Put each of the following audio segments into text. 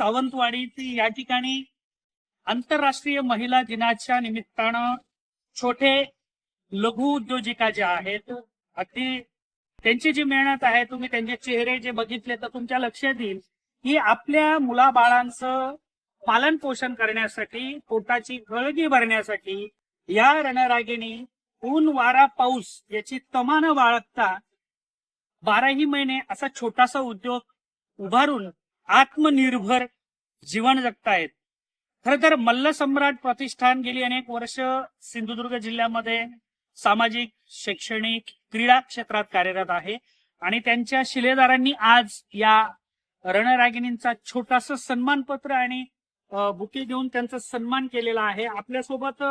सावंतवाडीची या ठिकाणी आंतरराष्ट्रीय महिला दिनाच्या निमित्तानं छोटे लघु उद्योजिका ज्या आहेत अगदी त्यांची जी मेहनत आहे तुम्ही त्यांचे चेहरे जे बघितले तर तुमच्या लक्षात येईल की आपल्या मुलाबाळांचं पालन पोषण करण्यासाठी पोटाची गळगी भरण्यासाठी या रणरागिणी ऊन वारा पाऊस याची तमान बाळगता बाराही महिने असा छोटासा उद्योग उभारून आत्मनिर्भर जीवन जगतायत. खर तर मल्ल सम्राट प्रतिष्ठान गेली अनेक वर्ष सिंधुदुर्ग जिल्ह्यामध्ये सामाजिक शैक्षणिक क्रीडा क्षेत्रात कार्यरत आहे आणि त्यांच्या शिलेदारांनी आज या रणरागिणींचा छोटासा सन्मानपत्र आणि बुके देऊन त्यांचा सन्मान केलेला आहे. आपल्यासोबत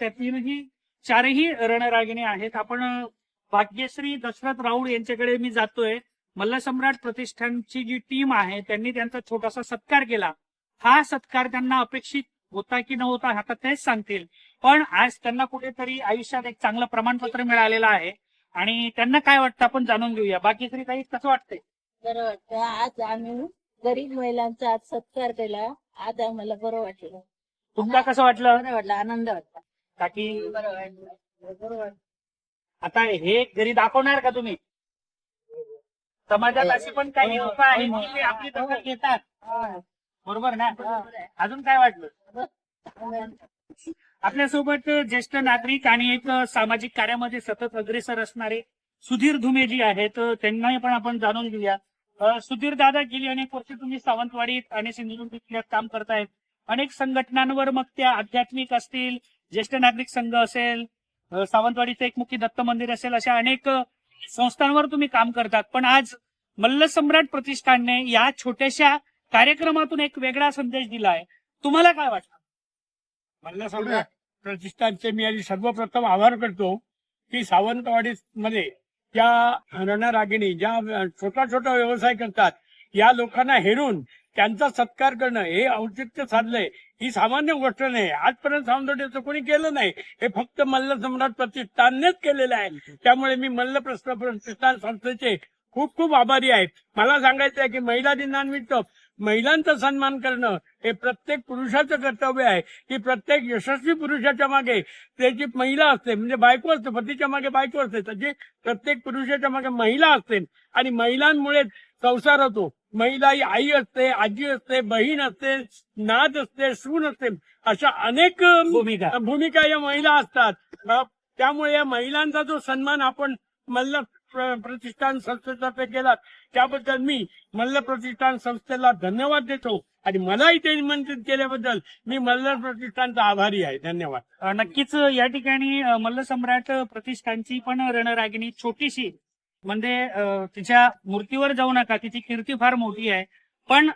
त्या तीनही चारही रणरागिणी आहेत. आपण भाग्यश्री दशरथ राऊळ यांच्याकडे मी जातोय. मल्लसम्राट प्रतिष्ठानची जी टीम आहे त्यांनी त्यांचा छोटासा सत्कार केला. हा सत्कार त्यांना अपेक्षित होता की नव्हता आता तेच सांगतील. पण आज त्यांना कुठेतरी आयुष्यात एक चांगलं प्रमाणपत्र मिळालेलं आहे. आणि त्यांना काय वाटतं आपण जाणून घेऊया. बाकीश्री ताई कसं वाटतंय? बरं वाटतं आज आम्ही गरीब महिलांचा आज सत्कार केला. आज आम्हाला बरं वाटलं. तुमचा कसं वाटलं? बरं वाटलं. आनंद वाटला. बरं वाटलं. बरं वाटलं. आता हे घरी दाखवणार का तुम्ही? समाजात अशी पण काही लोक आहेत की ते आपली दखल घेतात. बरोबर ना? अजून काय वाटलं? आपल्यासोबत ज्येष्ठ नागरिक आणि एक सामाजिक कार्यामध्ये सतत अग्रेसर असणारे सुधीर धुमेजी आहेत. त्यांना पण आपण जाणून घेऊया. सुधीर दादा गेली अनेक वर्ष तुम्ही सावंतवाडीत आणि सिंधुदुर्ग जिल्ह्यात काम करतायत. अनेक संघटनांवर मग त्या आध्यात्मिक असतील ज्येष्ठ नागरिक संघ असेल सावंतवाडीचं एक मुखी दत्त मंदिर असेल अशा अनेक संस्थांवर तुम्ही काम करतात. पण आज मल्लसम्राट प्रतिष्ठानने या छोट्याशा कार्यक्रमातून एक वेगळा संदेश दिलाय. तुम्हाला काय वाटतं? मल्ल सम्राट प्रतिष्ठानचे मी आधी सर्वप्रथम आभार करतो की सावंतवाडी मध्ये ज्या रणरागिणी ज्या छोटा छोटा व्यवसाय करतात या लोकांना हेरून त्यांचा सत्कार करणं हे औचित्य साधलंय. ही सामान्य गोष्ट नाही. आजपर्यंत सावंतवाडीचं कोणी केलं नाही. हे फक्त मल्ल सम्राट प्रतिष्ठाननेच केलेलं आहे. त्यामुळे मी मल्ल प्रश्न प्रतिष्ठान संस्थेचे खूप खूप आभारी आहे. मला सांगायचं आहे की महिला दिनानिमित्त महिलांचा सन्मान करणं हे प्रत्येक पुरुषाचं कर्तव्य आहे. की प्रत्येक यशस्वी पुरुषाच्या मागे त्याची महिला असते म्हणजे बायको असते पतीच्या मागे बायको असते त्याची प्रत्येक पुरुषाच्या मागे महिला असते आणि महिलांमुळे संसार होतो. महिला ही आई असते आजी असते बहीण असते नाद असते सून असते अशा अनेक भूमिका. भूमिका या महिला असतात. त्यामुळे या महिलांचा जो सन्मान आपण प्र- प्रतिष्ठान संस्थेतर्फे केला त्याबद्दल मी मल्ल प्रतिष्ठान संस्थेला धन्यवाद देतो आणि मला इथे निमंत्रित केल्याबद्दल मी मल्ल प्रतिष्ठानचा आभारी आहे. धन्यवाद. नक्कीच या ठिकाणी मल्ल सम्राट प्रतिष्ठानची पण रणरागिणी छोटीशी म्हणजे तिच्या मूर्तीवर जाऊ नका तिची कीर्ती फार मोठी आहे. पण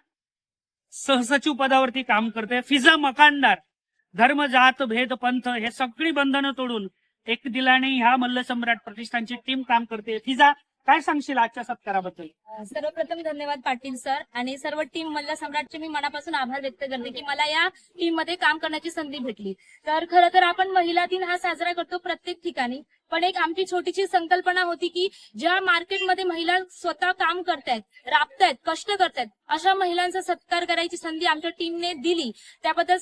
सहसचिव पदावरती काम करते. फिजा मकानदार धर्म जात भेद पंथ हे सगळी बंधनं तोडून एक दिलाने ह्या मल्लसम्राट प्रतिष्ठानची टीम काम करते. फिजा काय सांगशील आजच्या सत्काराबद्दल? सर्वप्रथम धन्यवाद पाटील सर आणि सर्व टीम मल्ल सम्राटचे मी मनापासून आभार व्यक्त करते की मला या टीममध्ये काम करण्याची संधी भेटली. तर खरं तर आपण महिला दिन हा साजरा करतो प्रत्येक ठिकाणी. पण एक आमची छोटीशी संकल्पना होती की ज्या मार्केटमध्ये महिला स्वतः काम करतायत राबतायत कष्ट करतायत अशा महिलांचा सत्कार करायची संधी आमच्या टीमने दिली. त्याबद्दल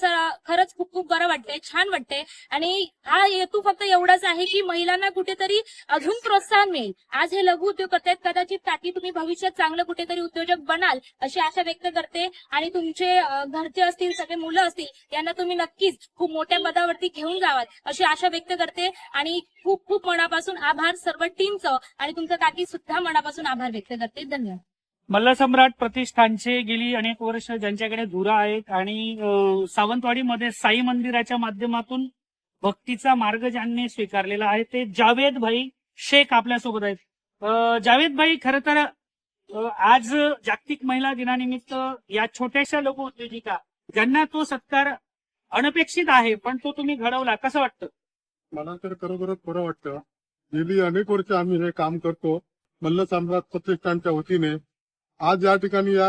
खरंच खूप खूप बरं वाटतंय छान वाटतंय. आणि हा हेतू फक्त एवढाच आहे की महिलांना कुठेतरी अजून प्रोत्साहन मिळेल. आज हे लघु उद्योग करतायत कदाचित ताकी तुम्ही भविष्यात चांगलं कुठेतरी उद्योजक बनाल अशी आशा व्यक्त करते. आणि तुमचे घरचे असतील सगळे मुलं असतील यांना तुम्ही नक्कीच खूप मोठ्या पदावरती घेऊन जावात अशी आशा व्यक्त करते. आणि खूप खूप मनापासून आभार सर्व टीमचं आणि तुमचं काकी सुद्धा मनापासून आभार व्यक्त करते. धन्यवाद. मल्लसम्राट प्रतिष्ठानचे गेली अनेक वर्ष ज्यांच्याकडे धुरा आहेत आणि सावंतवाडीमध्ये साई मंदिराच्या माध्यमातून भक्तीचा मार्ग ज्यांनी स्वीकारलेला आहे ते जावेद भाई शेख आपल्यासोबत आहेत. जावेद भाई खर तर आज जागतिक महिला दिनानिमित्त या छोट्याशा लघु उद्योजिका ज्यांना तो सत्कार अनपेक्षित आहे पण तो तुम्ही घडवला कसं वाटतं? मला तर खरोखरच बरं वाटतं. गेली अनेक वर्ष आम्ही हे काम करतो. मल्ल सम्राट प्रतिष्ठानच्या वतीने. आज या ठिकाणी या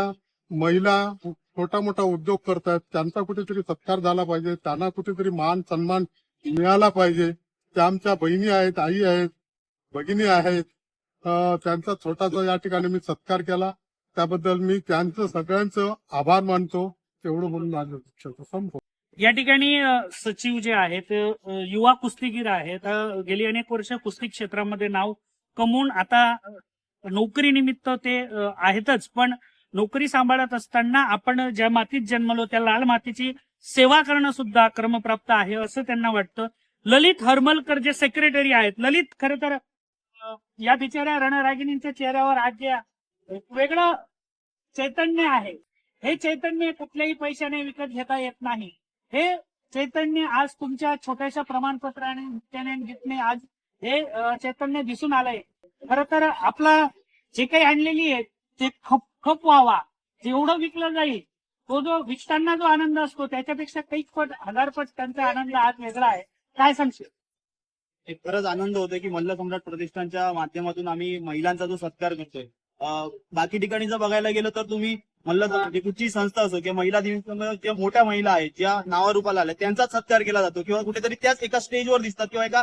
महिला छोटा मोठा उद्योग करतात. त्यांचा कुठेतरी सत्कार झाला पाहिजे. त्यांना कुठेतरी मान सन्मान मिळाला पाहिजे. त्या आमच्या बहिणी आहेत आई आहेत भगिनी आहेत. त्यांचा छोटासा या ठिकाणी मी सत्कार केला. त्याबद्दल मी त्यांचं सगळ्यांचं आभार मानतो. तेवढं म्हणून माझं संपव या ठिकाणी सचिव जे आहेत युवा कुस्तीगीर आहेत गेली अनेक वर्ष कुस्ती क्षेत्रामध्ये नाव कमवून आता नोकरी नोकरीनिमित्त ते आहेतच. पण नोकरी सांभाळत असताना आपण ज्या मातीत जन्मलो त्या लाल मातीची सेवा करणं सुद्धा क्रमप्राप्त आहे असं त्यांना वाटतं. ललित हरमलकर जे सेक्रेटरी आहेत ललित खर तर या बिचाऱ्या रणरागिणींच्या चेहऱ्यावर आज वेगळं चैतन्य आहे. हे चैतन्य कुठल्याही पैशाने विकत घेता येत नाही. हे चैतन्य आज तुमच्या छोट्याशा प्रमाणपत्राने नृत्याने आणि गीतने आज हे चैतन्य दिसून आलंय. खर तर आपला जे काही आणलेली आहे ते खप खप व्हावा. जेवढं विकलं जाईल तो जो विकताना जो आनंद असतो त्याच्यापेक्षा काही पट हजार पट त्यांचा आनंद आज वेगळा आहे. काय सांगशील? एक खरंच आनंद होतोय की मल्ल सम्राट प्रतिष्ठानच्या माध्यमातून आम्ही महिलांचा जो सत्कार करतोय. बाकी ठिकाणी जर बघायला गेलं तर तुम्ही म्हणलं म्हणजे कुठची संस्था असो किंवा महिला दिन ज्या मोठ्या महिला आहेत ज्या नावारूपाला आल्या त्यांचाच सत्कार केला जातो किंवा कुठेतरी त्याच एका स्टेजवर दिसतात किंवा एका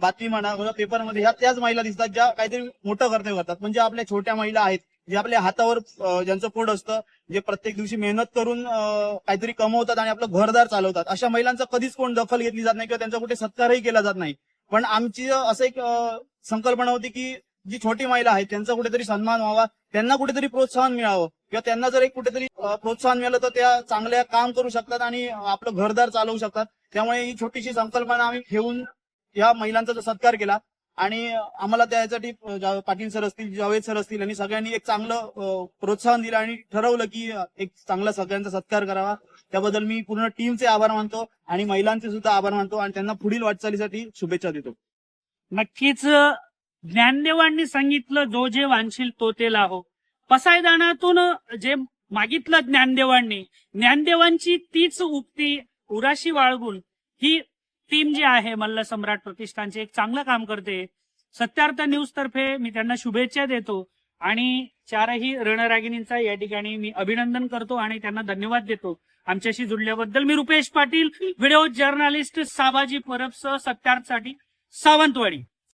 बातमी म्हणा किंवा पेपरमध्ये ह्या त्याच महिला दिसतात ज्या काहीतरी मोठं कर्तव्य करतात. म्हणजे आपल्या छोट्या महिला आहेत जे आपल्या हातावर ज्यांचं पोट असतं जे प्रत्येक दिवशी मेहनत करून काहीतरी कमवतात आणि आपलं घरदार चालवतात. अशा महिलांचा कधीच कोण दखल घेतली जात नाही किंवा त्यांचा कुठे सत्कारही केला जात नाही. पण आमची असं एक संकल्पना होती की जी छोटी महिला आहेत त्यांचा कुठेतरी सन्मान व्हावा. त्यांना कुठेतरी प्रोत्साहन मिळावं. किंवा त्यांना जर एक कुठेतरी प्रोत्साहन मिळालं तर त्या चांगल्या काम करू शकतात आणि आपलं घरदार चालवू शकतात. त्यामुळे ही छोटीशी संकल्पना आम्ही ठेवून या महिलांचा सत्कार केला आणि आम्हाला त्यासाठी पाटील सर असतील जावेद सर असतील आणि सगळ्यांनी एक चांगलं प्रोत्साहन दिलं आणि ठरवलं की एक चांगला सगळ्यांचा सत्कार करावा. त्याबद्दल मी पूर्ण टीमचे आभार मानतो आणि महिलांचे सुद्धा आभार मानतो आणि त्यांना पुढील वाटचालीसाठी शुभेच्छा देतो. नक्कीच ज्ञानदेवांनी सांगितलं जो जे वांशील तो ते लाहो. पसायदानातून जे मागितलं ज्ञानदेवांनी ज्ञानदेवांची तीच उक्ती उराशी वाळगून ही टीम जी आहे मल्ल सम्राट प्रतिष्ठानचे एक चांगलं काम करते. सत्यार्थ न्यूज तर्फे मी त्यांना शुभेच्छा देतो आणि चारही रणरागिणींचा या ठिकाणी मी अभिनंदन करतो आणि त्यांना धन्यवाद देतो. आमच्याशी जुडल्याबद्दल मी रुपेश पाटील व्हिडिओ जर्नालिस्ट साबाजी परबसह सत्यार्थसाठी सावंतवाडी.